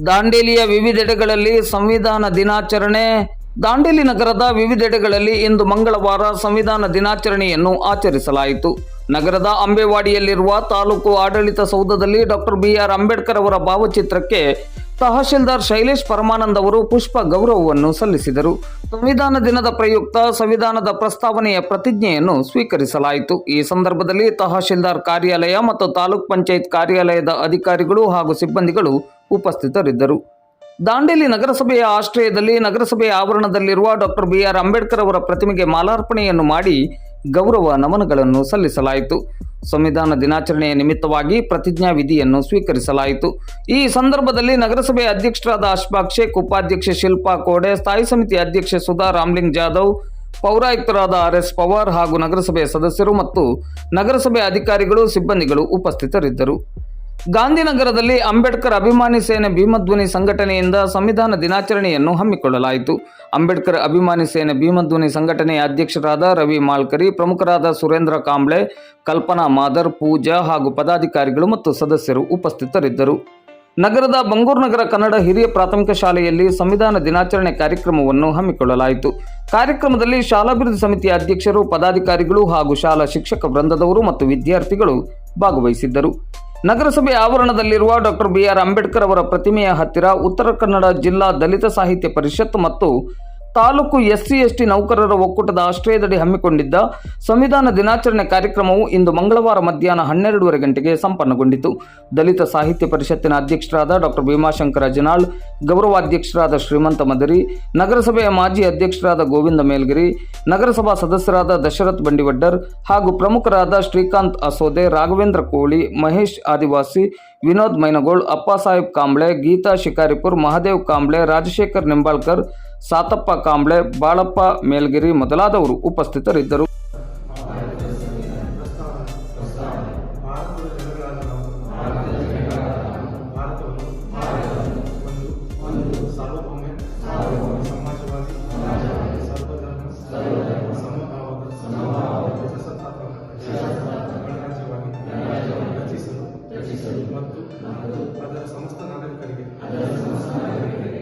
ದಾಂಡೇಲಿಯ ವಿವಿಧೆಡೆಗಳಲ್ಲಿ ಸಂವಿಧಾನ ದಿನಾಚರಣೆ. ದಾಂಡೇಲಿ ನಗರದ ವಿವಿಧೆಡೆಗಳಲ್ಲಿ ಇಂದು ಮಂಗಳವಾರ ಸಂವಿಧಾನ ದಿನಾಚರಣೆಯನ್ನು ಆಚರಿಸಲಾಯಿತು. ನಗರದ ಅಂಬೇವಾಡಿಯಲ್ಲಿರುವ ತಾಲೂಕು ಆಡಳಿತ ಸೌಧದಲ್ಲಿ ಡಾಕ್ಟರ್ ಬಿಆರ್ ಅಂಬೇಡ್ಕರ್ ಅವರ ಭಾವಚಿತ್ರಕ್ಕೆ ತಹಶೀಲ್ದಾರ್ ಶೈಲೇಶ್ ಪರಮಾನಂದ್ ಅವರು ಪುಷ್ಪ ಗೌರವವನ್ನು ಸಲ್ಲಿಸಿದರು. ಸಂವಿಧಾನ ದಿನದ ಪ್ರಯುಕ್ತ ಸಂವಿಧಾನದ ಪ್ರಸ್ತಾವನೆಯ ಪ್ರತಿಜ್ಞೆಯನ್ನು ಸ್ವೀಕರಿಸಲಾಯಿತು. ಈ ಸಂದರ್ಭದಲ್ಲಿ ತಹಶೀಲ್ದಾರ್ ಕಾರ್ಯಾಲಯ ಮತ್ತು ತಾಲೂಕ್ ಪಂಚಾಯತ್ ಕಾರ್ಯಾಲಯದ ಅಧಿಕಾರಿಗಳು ಹಾಗೂ ಸಿಬ್ಬಂದಿಗಳು ಉಪಸ್ಥಿತರಿದ್ದರು. ದಾಂಡೇಲಿ ನಗರಸಭೆಯ ಆಶ್ರಯದಲ್ಲಿ ನಗರಸಭೆಯ ಆವರಣದಲ್ಲಿರುವ ಡಾಕ್ಟರ್ ಬಿ ಆರ್ ಅಂಬೇಡ್ಕರ್ ಅವರ ಪ್ರತಿಮೆಗೆ ಮಾಲಾರ್ಪಣೆಯನ್ನು ಮಾಡಿ ಗೌರವ ನಮನಗಳನ್ನು ಸಲ್ಲಿಸಲಾಯಿತು. ಸಂವಿಧಾನ ದಿನಾಚರಣೆಯ ನಿಮಿತ್ತವಾಗಿ ಪ್ರತಿಜ್ಞಾ ವಿಧಿಯನ್ನು ಸ್ವೀಕರಿಸಲಾಯಿತು. ಈ ಸಂದರ್ಭದಲ್ಲಿ ನಗರಸಭೆ ಅಧ್ಯಕ್ಷರಾದ ಅಶ್ಫಾಕ್ ಶೇಖ್, ಉಪಾಧ್ಯಕ್ಷೆ ಶಿಲ್ಪಾ ಕೋಡೆ, ಸ್ಥಾಯಿ ಸಮಿತಿ ಅಧ್ಯಕ್ಷೆ ಸುಧಾ ರಾಮ್ಲಿಂಗ್ ಜಾಧವ್, ಪೌರಾಯುಕ್ತರಾದ ಆರ್ ಎಸ್ ಪವಾರ್ ಹಾಗೂ ನಗರಸಭೆಯ ಸದಸ್ಯರು ಮತ್ತು ನಗರಸಭೆ ಅಧಿಕಾರಿಗಳು, ಸಿಬ್ಬಂದಿಗಳು ಉಪಸ್ಥಿತರಿದ್ದರು. ಗಾಂಧಿನಗರದಲ್ಲಿ ಅಂಬೇಡ್ಕರ್ ಅಭಿಮಾನಿ ಸೇನೆ ಭೀಮಧ್ವನಿ ಸಂಘಟನೆಯಿಂದ ಸಂವಿಧಾನ ದಿನಾಚರಣೆಯನ್ನು ಹಮ್ಮಿಕೊಳ್ಳಲಾಯಿತು. ಅಂಬೇಡ್ಕರ್ ಅಭಿಮಾನಿ ಸೇನೆ ಭೀಮಧ್ವನಿ ಸಂಘಟನೆಯ ಅಧ್ಯಕ್ಷರಾದ ರವಿ ಮಾಲ್ಕರಿ, ಪ್ರಮುಖರಾದ ಸುರೇಂದ್ರ ಕಾಂಬ್ಳೆ, ಕಲ್ಪನಾ ಮಾದರ್, ಪೂಜಾ ಹಾಗೂ ಪದಾಧಿಕಾರಿಗಳು ಮತ್ತು ಸದಸ್ಯರು ಉಪಸ್ಥಿತರಿದ್ದರು. ನಗರದ ಬಂಗೂರು ನಗರ ಕನ್ನಡ ಹಿರಿಯ ಪ್ರಾಥಮಿಕ ಶಾಲೆಯಲ್ಲಿ ಸಂವಿಧಾನ ದಿನಾಚರಣೆ ಕಾರ್ಯಕ್ರಮವನ್ನು ಹಮ್ಮಿಕೊಳ್ಳಲಾಯಿತು. ಕಾರ್ಯಕ್ರಮದಲ್ಲಿ ಶಾಲಾಭಿವೃದ್ಧಿ ಸಮಿತಿಯ ಅಧ್ಯಕ್ಷರು, ಪದಾಧಿಕಾರಿಗಳು ಹಾಗೂ ಶಾಲಾ ಶಿಕ್ಷಕ ವೃಂದದವರು ಮತ್ತು ವಿದ್ಯಾರ್ಥಿಗಳು ಭಾಗವಹಿಸಿದ್ದರು. ನಗರಸಭೆ ಆವರಣದಲ್ಲಿರುವ ಡಾಕ್ಟರ್ ಬಿಆರ್ ಅಂಬೇಡ್ಕರ್ ಅವರ ಪ್ರತಿಮೆಯ ಹತ್ತಿರ ಉತ್ತರ ಕನ್ನಡ ಜಿಲ್ಲಾ ದಲಿತ ಸಾಹಿತ್ಯ ಪರಿಷತ್ ಮತ್ತು ತಾಲೂಕು ಎಸ್ಸಿ ಎಸ್ಟಿ ನೌಕರರ ಒಕ್ಕೂಟದ ಆಶ್ರಯದಡಿ ಹಮ್ಮಿಕೊಂಡಿದ್ದ ಸಂವಿಧಾನ ದಿನಾಚರಣೆ ಕಾರ್ಯಕ್ರಮವು ಇಂದು ಮಂಗಳವಾರ ಮಧ್ಯಾಹ್ನ ಹನ್ನೆರಡೂವರೆ ಗಂಟೆಗೆ ಸಂಪನ್ನಗೊಂಡಿತು. ದಲಿತ ಸಾಹಿತ್ಯ ಪರಿಷತ್ತಿನ ಅಧ್ಯಕ್ಷರಾದ ಡಾಕ್ಟರ್ ಭೀಮಾಶಂಕರ ಜನಾಳ್, ಗೌರವಾಧ್ಯಕ್ಷರಾದ ಶ್ರೀಮಂತ ಮದರಿ, ನಗರಸಭೆಯ ಮಾಜಿ ಅಧ್ಯಕ್ಷರಾದ ಗೋವಿಂದ ಮೇಲ್ಗಿರಿ, ನಗರಸಭಾ ಸದಸ್ಯರಾದ ದಶರಥ್ ಬಂಡಿವಡ್ಡರ್ ಹಾಗೂ ಪ್ರಮುಖರಾದ ಶ್ರೀಕಾಂತ್ ಅಸೋದೆ, ರಾಘವೇಂದ್ರ ಕೋಳಿ, ಮಹೇಶ್ ಆದಿವಾಸಿ, ವಿನೋದ್ ಮೈನಗೋಳ್ ಅಪ್ಪಾಸಾಹೇಬ್ ಕಾಂಬ್ಳೆ, ಗೀತಾ ಶಿಕಾರಿಪುರ್, ಮಹಾದೇವ್ ಕಾಂಬ್ಳೆ, ರಾಜಶೇಖರ್ ನಿಂಬಾಳ್ಕರ್ ಸಾತಪ್ಪ ಕಾಂಬ್ಳೆ ಬಾಳಪ್ಪ ಮೇಲ್ಗಿರಿ ಮೊದಲಾದವರು ಉಪಸ್ಥಿತರಿದ್ದರು.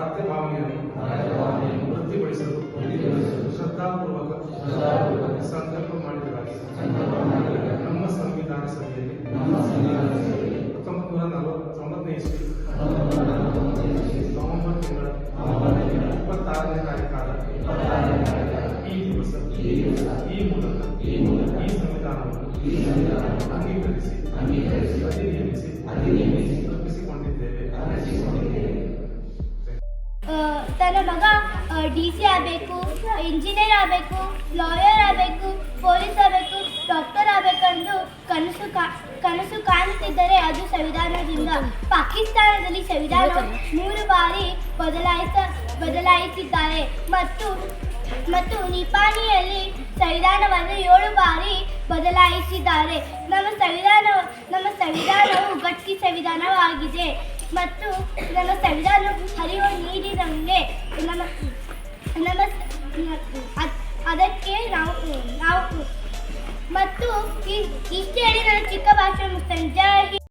ರಾಷ್ಟ್ರ ಭಾವನೆಯನ್ನು ವೃದ್ಧಿಗೊಳಿಸಲು ಶ್ರದ್ಧಾಪೂರ್ವಕ ಸಂಕಲ್ಪ ಮಾಡಿದ್ದಾರೆ. ನಮ್ಮ ಸಂವಿಧಾನ ಸಭೆಯಲ್ಲಿ ಹತ್ತೊಂಬತ್ತು ನೂರ ನಲವತ್ತೊಂಬತ್ತನೇ ಇಸ್ವಿ ನವೆಂಬರ್ ತಿಂಗಳ ಇಪ್ಪತ್ತಾರನೇ ತಾರೀಕಾದ ಈ ದಿವಸ ಈ ಮೂಲಕ ಈ ಸಂವಿಧಾನವನ್ನು ಅಂಗೀಕರಿಸಿ ಅಧಿನಿಯಮಿಸಿ ತನ್ನ ಮಗ ಡಿ ಸಿ ಆಗಬೇಕು ಇಂಜಿನಿಯರ್ ಆಗಬೇಕು ಲಾಯರ್ ಆಗಬೇಕು ಪೊಲೀಸ್ ಆಗಬೇಕು ಡಾಕ್ಟರ್ ಆಗಬೇಕೆಂದು ಕನಸು ಕಾ, ಕನಸು ಕಾಣುತ್ತಿದ್ದರೆ ಅದು ಸಂವಿಧಾನದಿಂದ. ಪಾಕಿಸ್ತಾನದಲ್ಲಿ ಸಂವಿಧಾನ ಮೂರು ಬಾರಿ ಬದಲಾಯಿಸ, ಬದಲಾಯಿಸಿದ್ದಾರೆ. ಮತ್ತು ಮತ್ತು ನಿಪಾಣಿಯಲ್ಲಿ ಸಂವಿಧಾನವನ್ನು ಏಳು ಬಾರಿ ಬದಲಾಯಿಸಿದ್ದಾರೆ. ನಮ್ಮ ಸಂವಿಧಾನ, ನಮ್ಮ ಸಂವಿಧಾನವು ಗಟ್ಟಿ ಸಂವಿಧಾನವಾಗಿದೆ. ಮತ್ತು ನಮ್ಮ ಸಂವಿಧಾನ ಹರಿಯುವ ನೀರಿನಲ್ಲೇ ನಮ್ಮ ನಮ್ಮ ಅದ್- ಅದಕ್ಕೆ ನಾವು ನಾವು ಮತ್ತು ಇಷ್ಟೇ ಹೇಳಿ ನಾನು ಚಿಕ್ಕ ಭಾಷೆ ಮುಗಿಸ್ತೇನೆ.